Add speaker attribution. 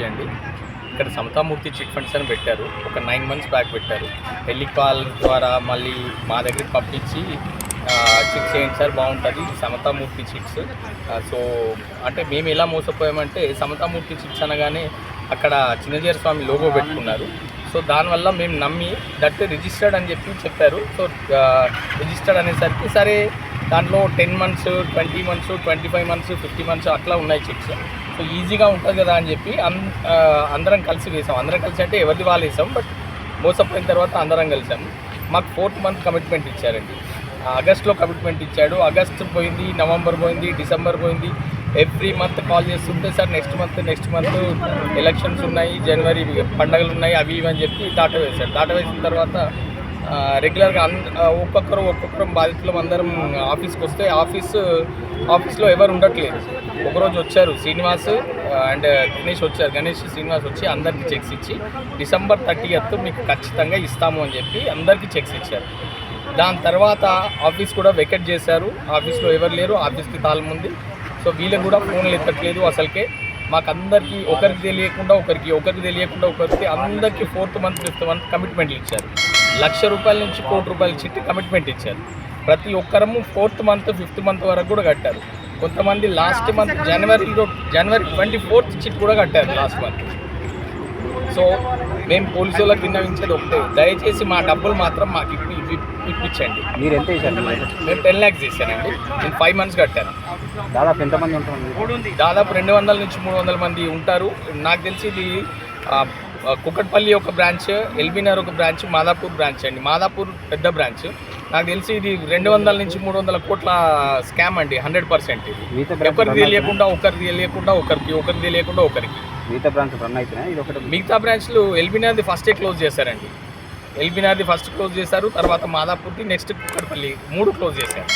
Speaker 1: నుంచి అండి. ఇక్కడ సమతామూర్తి చిట్ ఫండ్స్ అని పెట్టారు. ఒక నైన్ మంత్స్ బ్యాక్ పెట్టారు. టెలికాల్ ద్వారా మళ్ళీ మా దగ్గరికి పంపించి చిట్స్ చేయండి సార్ బాగుంటుంది. సమతామూర్తి చిట్స్. సో అంటే మేము ఎలా మోసపోయామంటే సమతామూర్తి చిట్స్ అనగానే అక్కడ చిన్నజీర స్వామి లోగో పెట్టుకున్నారు. సో దానివల్ల మేము నమ్మి దట్ రిజిస్టర్డ్ అని చెప్పి చెప్పారు. సో రిజిస్టర్డ్ అనేసరికి సరే దాంట్లో ten months twenty months twenty five months fifty months అట్లా ఉన్నాయి చిట్స్. సో ఈజీగా ఉంటుంది కదా అని చెప్పి అం అందరం కలిసి వేసాం అందరం కలిసి అంటే ఎవరిది వాళ్ళు వేసాం బట్ మోసపోయిన తర్వాత అందరం కలిసాం. మాకు ఫోర్త్ మంత్ కమిట్మెంట్ ఇచ్చారండి. ఆగస్ట్లో కమిట్మెంట్ ఇచ్చాడు. ఆగస్ట్ పోయింది నవంబర్ పోయింది డిసెంబర్ పోయింది. ఎవ్రీ మంత్ కాల్ చేస్తుంటే sir next month next month elections ఉన్నాయి జనవరి పండగలు ఉన్నాయి అవి ఇవి అని చెప్పి దాట దాటవేసిన వేసిన తర్వాత రెగ్యులర్గా అంద ఒక్కొక్కరు ఒక్కొక్కరు బాధితులు అందరం ఆఫీస్కి వస్తే ఆఫీస్ ఆఫీస్లో ఎవరు ఉండట్లేదు. ఒకరోజు వచ్చారు శ్రీనివాస్ అండ్ గణేష్ వచ్చారు. గణేష్ శ్రీనివాస్ వచ్చి అందరికీ చెక్స్ ఇచ్చి డిసెంబర్ థర్టీయత్ మీకు ఖచ్చితంగా ఇస్తాము అని చెప్పి అందరికీ చెక్స్ ఇచ్చారు. దాని తర్వాత ఆఫీస్ కూడా వెకెట్ చేశారు. ఆఫీస్లో ఎవరు లేరు. ఆఫీస్కి తాళముంది సో వీళ్ళకి కూడా ఫోన్లు ఎత్తట్లేదు అసలుకే. మాకందరికీ ఒకరికి తెలియకుండా ఒకరికి ఒకరికి తెలియకుండా ఒకరికి అందరికీ ఫోర్త్ మంత్ ఫిఫ్త్ మంత్ కమిట్మెంట్లు ఇచ్చారు. లక్ష రూపాయల నుంచి కోటి రూపాయల చిట్టి కమిట్మెంట్ ఇచ్చారు. ప్రతి ఒక్కరము ఫోర్త్ మంత్ ఫిఫ్త్ మంత్ వరకు కూడా కట్టారు. కొంతమంది లాస్ట్ మంత్ జనవరిలో జనవరి ట్వంటీ ఫోర్త్ చిట్ కూడా కట్టారు లాస్ట్ మంత్ సో మేము పోలీసు వాళ్ళకి విన్నవించేది ఒకటే. దయచేసి మా డబ్బులు మాత్రం మాకు ఇప్పి ఇప్పి- ఇప్పించండి.
Speaker 2: మీరు ఎంత వేశారు
Speaker 1: మేము టెన్ ల్యాక్స్ చేశానండి. నేను ఫైవ్ మంత్స్ కట్టాను.
Speaker 2: దాదాపు ఎంతమంది ఉంటారు
Speaker 1: దాదాపు రెండు వందల నుంచి మూడు వందల మంది ఉంటారు. నాకు తెలిసి ఇది కుకట్పల్లి ఒక బ్రాంచ్ ఎల్బీనగర్ ఒక బ్రాంచ్ మాదాపూర్ బ్రాంచ్ అండి. మాదాపూర్ పెద్ద బ్రాంచ్. నాకు తెలిసి ఇది రెండు వందల నుంచి మూడు వందల కోట్ల స్కామ్ అండి హండ్రెడ్ పర్సెంట్ ఇది. ఒకరికి తెలియకుండా ఒకరికి తెలియకుండా ఒకరికి ఒకరికి తెలియకుండా ఒకరికి.
Speaker 2: మిగతా బ్రాంచ్ రన్ ఒకటి
Speaker 1: మిగతా బ్రాంచ్లు ఎల్బీనగర్ది ఫస్టే క్లోజ్ చేశారండి. ఎల్బీనగర్ది ఫస్ట్ క్లోజ్ చేశారు తర్వాత మాదాపూర్ది నెక్స్ట్ కుక్కడపల్లి మూడు క్లోజ్ చేశారు.